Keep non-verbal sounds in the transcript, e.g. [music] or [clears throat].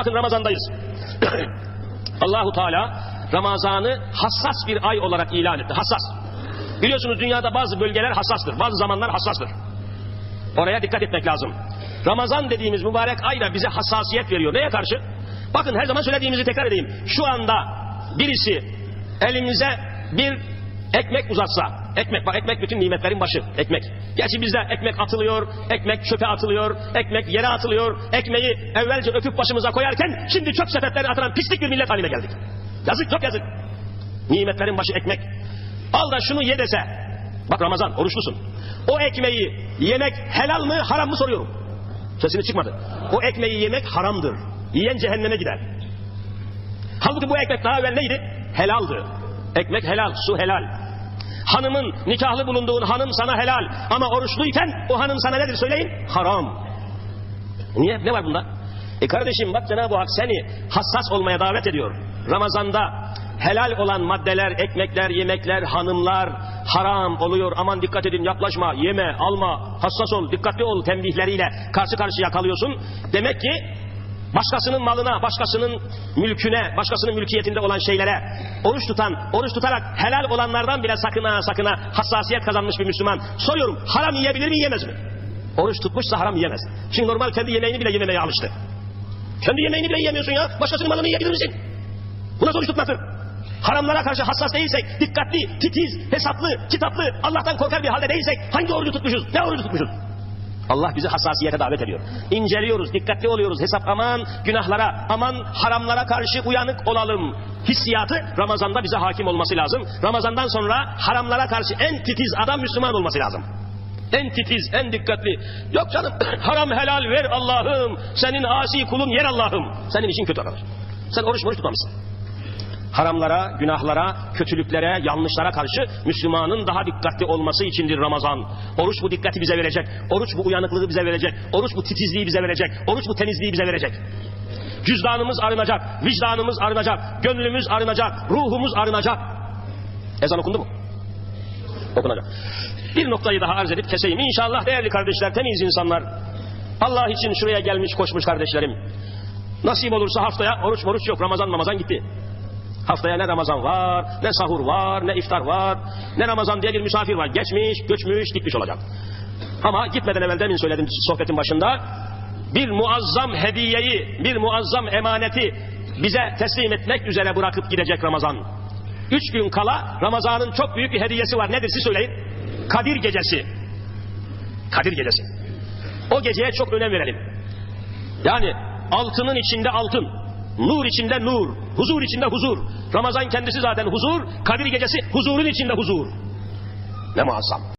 Bakın Ramazan'dayız. [clears throat] Allahu Teala Ramazan'ı hassas bir ay olarak ilan etti. Hassas. Biliyorsunuz dünyada bazı bölgeler hassastır. Bazı zamanlar hassastır. Oraya dikkat etmek lazım. Ramazan dediğimiz mübarek ay da bize hassasiyet veriyor. Neye karşı? Bakın her zaman söylediğimizi tekrar edeyim. Şu anda birisi elimize bir ekmek uzatsa, ekmek bak ekmek bütün nimetlerin başı, ekmek. Gerçi bizde ekmek atılıyor, ekmek çöpe atılıyor, ekmek yere atılıyor, ekmeği evvelce öpüp başımıza koyarken şimdi çöp sepetlerine atılan pislik bir millet haline geldik. Yazık çok yazık. Nimetlerin başı ekmek. Al da şunu ye dese. Bak Ramazan oruçlusun. O ekmeği yemek helal mı haram mı soruyorum. Sesini çıkmadı. O ekmeği yemek haramdır. Yiyen cehenneme gider. Halbuki bu ekmek daha evvel neydi? Helaldi. Ekmek helal, su helal. Hanımın nikahlı bulunduğun hanım sana helal. Ama oruçluyken o hanım sana nedir söyleyin? Haram. Niye? Ne var bunda? E kardeşim bak Cenab-ı Hak seni hassas olmaya davet ediyor. Ramazanda helal olan maddeler, ekmekler, yemekler, hanımlar haram oluyor. Aman dikkat edin yaklaşma, yeme, alma, hassas ol, dikkatli ol tembihleriyle karşı karşıya kalıyorsun. Demek ki başkasının malına, başkasının mülküne, başkasının mülkiyetinde olan şeylere oruç tutan, oruç tutarak helal olanlardan bile sakına sakına hassasiyet kazanmış bir Müslüman. Soruyorum haram yiyebilir mi yiyemez mi? Oruç tutmuşsa haram yiyemez. Şimdi normal kendi yemeğini bile yememeye alıştı. Kendi yemeğini bile yiyemiyorsun ya. Başkasının malını yiyebilir misin? Bu nasıl oruç tutmaktır? Haramlara karşı hassas değilsek, dikkatli, titiz, hesaplı, kitaplı, Allah'tan korkar bir halde değilsek hangi orucu tutmuşuz? Ne orucu tutmuşuz? Allah bizi hassasiyete davet ediyor. İnceliyoruz, dikkatli oluyoruz. Hesap aman günahlara, aman haramlara karşı uyanık olalım. Hissiyatı Ramazan'da bize hakim olması lazım. Ramazan'dan sonra haramlara karşı en titiz adam Müslüman olması lazım. En titiz, en dikkatli. Yok canım [clears throat] haram helal ver Allah'ım. Senin asi kulun yer Allah'ım. Senin için kötü arkadaş. Sen oruç oruç tutmamışsın. Haramlara, günahlara, kötülüklere, yanlışlara karşı Müslümanın daha dikkatli olması içindir Ramazan. Oruç bu dikkati bize verecek. Oruç bu uyanıklığı bize verecek. Oruç bu titizliği bize verecek. Oruç bu temizliği bize verecek. Cüzdanımız arınacak, vicdanımız arınacak, gönlümüz arınacak, ruhumuz arınacak. Ezan okundu mu? Okunacak. Bir noktayı daha arz edip keseyim. İnşallah değerli kardeşler, temiz insanlar. Allah için şuraya gelmiş koşmuş kardeşlerim. Nasip olursa haftaya oruç moruç yok. Ramazan Ramazan gitti. Haftaya ne Ramazan var, ne sahur var, ne iftar var, ne Ramazan diye bir misafir var. Geçmiş, göçmüş, gitmiş olacak. Ama gitmeden evvel demin söyledim sohbetin başında. Bir muazzam hediyeyi, bir muazzam emaneti bize teslim etmek üzere bırakıp gidecek Ramazan. Üç gün kala Ramazan'ın çok büyük bir hediyesi var. Nedir siz söyleyin? Kadir gecesi. Kadir gecesi. O geceye çok önem verelim. Yani altının içinde altın, nur içinde nur, huzur içinde huzur. Ramazan kendisi zaten huzur, Kadir gecesi huzurun içinde huzur. Ne muazzam.